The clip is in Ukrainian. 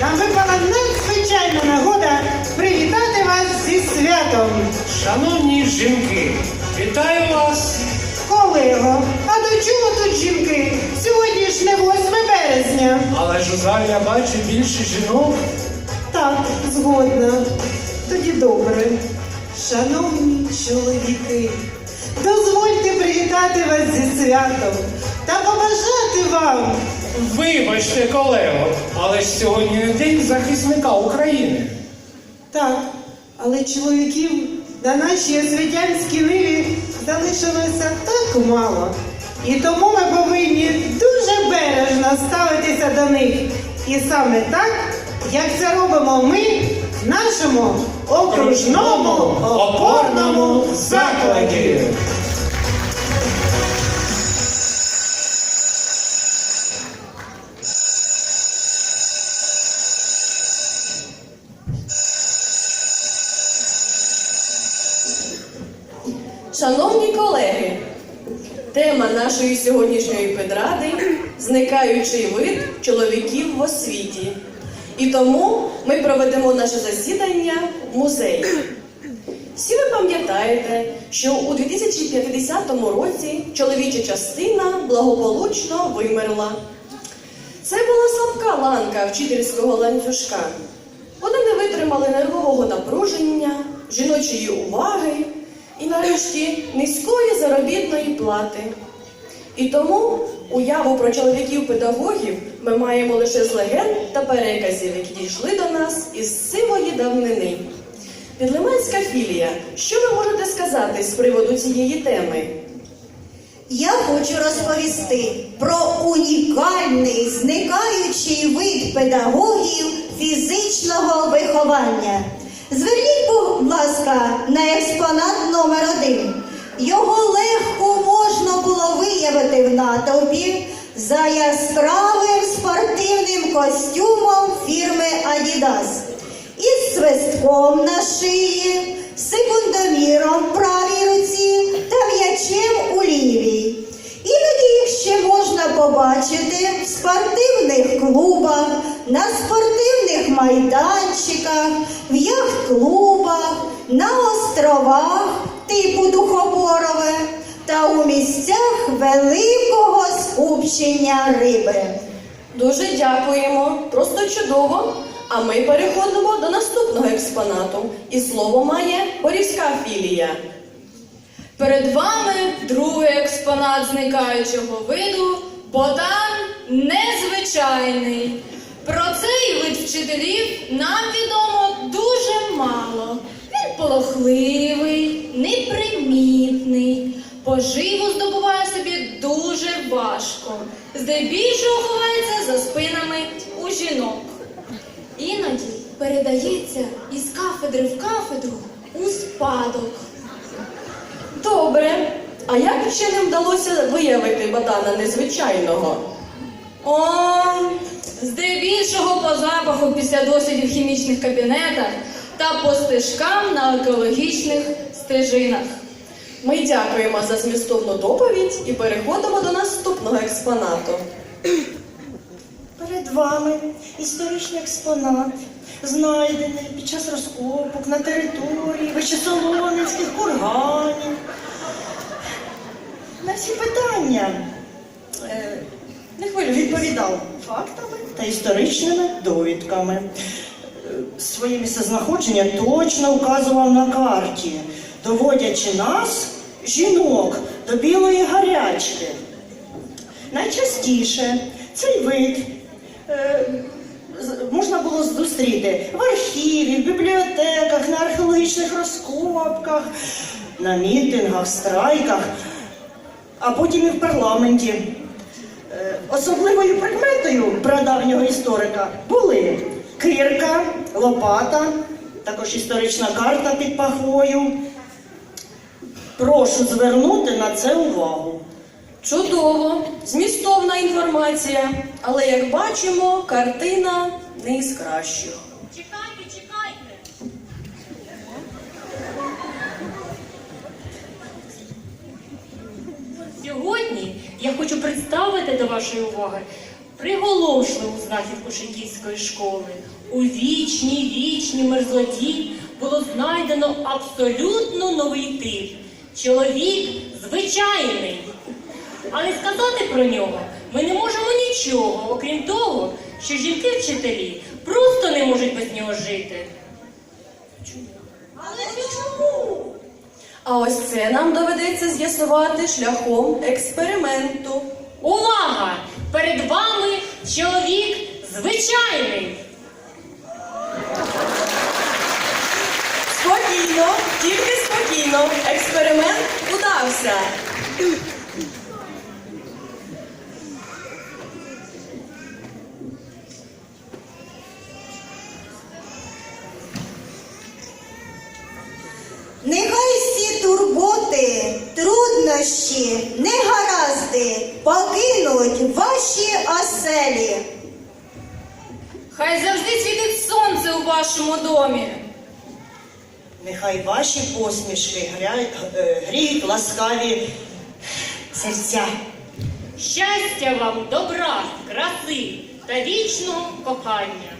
Нам випала надзвичайна нагода привітати вас зі святом. Шановні жінки, вітаю вас! Колего, а до чого тут жінки? Сьогодні ж не 8 березня. Але ж у залі я бачу більше жінок. Так, згодна. Тоді добре. Шановні чоловіки, дозвольте привітати вас зі святом та побажати вам. Вибачте, колего, але ж сьогодні день захисника України. Так, але чоловіків на нашій освітянській ниві залишилося так мало. І тому ми повинні дуже бережно ставитися до них. І саме так, як це робимо ми в нашому окружному опорному закладі. Шановні колеги, тема нашої сьогоднішньої педради зникаючий вид чоловіків в освіті. І тому ми проведемо наше засідання в музеї. Всі ви пам'ятаєте, що у 2050 році чоловіча частина благополучно вимерла. Це була слабка ланка вчительського ланцюжка. Вони не витримали нервового напруження, жіночої уваги і, нарешті, низької заробітної плати. І тому уяву про чоловіків-педагогів ми маємо лише з легенд та переказів, які дійшли до нас із сивої давнини. Підлиманська філія, що ви можете сказати з приводу цієї теми? Я хочу розповісти про унікальний зникаючий вид педагогів фізичного виховання. Зверніть, будь ласка, на експонат номер один. Його легко можна було виявити в натовпі за яскравим спортивним костюмом фірми Adidas із свистком на шиї, секундоміром в правій руці та м'ячем у лівій. Іноді їх ще можна побачити в спортивних клубах, на спортивних майданчиках, в яхт-клубах, на островах типу Духоборове та у місцях великого скупчення риби. Дуже дякуємо, просто чудово. А ми переходимо до наступного експонату. І слово має Борівська філія. Перед вами другий експонат зникаючого виду ботан незвичайний. Про цей вид вчителів нам відомо дуже мало. Він полохливий, непримітний, поживу здобуває собі дуже важко. Здебільшого ховається за спинами у жінок. Іноді передається із кафедри в кафедру у спадок. Добре. А як ще не вдалося виявити ботана незвичайного? О, здебільшого по запаху після дослідів в хімічних кабінетах та по стежкам на екологічних стежинах. Ми дякуємо за змістовну доповідь і переходимо до наступного експонату. Перед вами історичний експонат, знайдений під час розкопок на території Вищесолонинських курганів. На всі питання е, Не хвилюйтесь. відповідав фактами та історичними довідками. Своє місцезнаходження точно вказував на карті, доводячи нас, жінок, до білої гарячки. Найчастіше цей вид е, можна було зустріти в архіві, в бібліотеках, на археологічних розкопках, на мітингах, страйках, а потім і в парламенті. Особливою прикметою прадавнього історика були кирка, лопата, також історична карта під пахвою. Прошу звернути на це увагу. Чудово, змістовна інформація. Але як бачимо, картина не із кращих. Я хочу представити до вашої уваги приголомшливу знахідку Шиківської школи. У вічній вічній мерзлоті було знайдено абсолютно новий тип. Чоловік звичайний. Але сказати про нього ми не можемо нічого, окрім того, що жінки-вчителі просто не можуть без нього жити. Але чому? А ось це нам доведеться з'ясувати шляхом експерименту. Увага! Перед вами чоловік звичайний. Спокійно, тільки спокійно. Експеримент удався. Труднощі, негаразди покинуть ваші оселі. Хай завжди світить сонце у вашому домі. Нехай ваші посмішки гря- е, гріють ласкаві серця. Щастя вам, добра, краси та вічного кохання.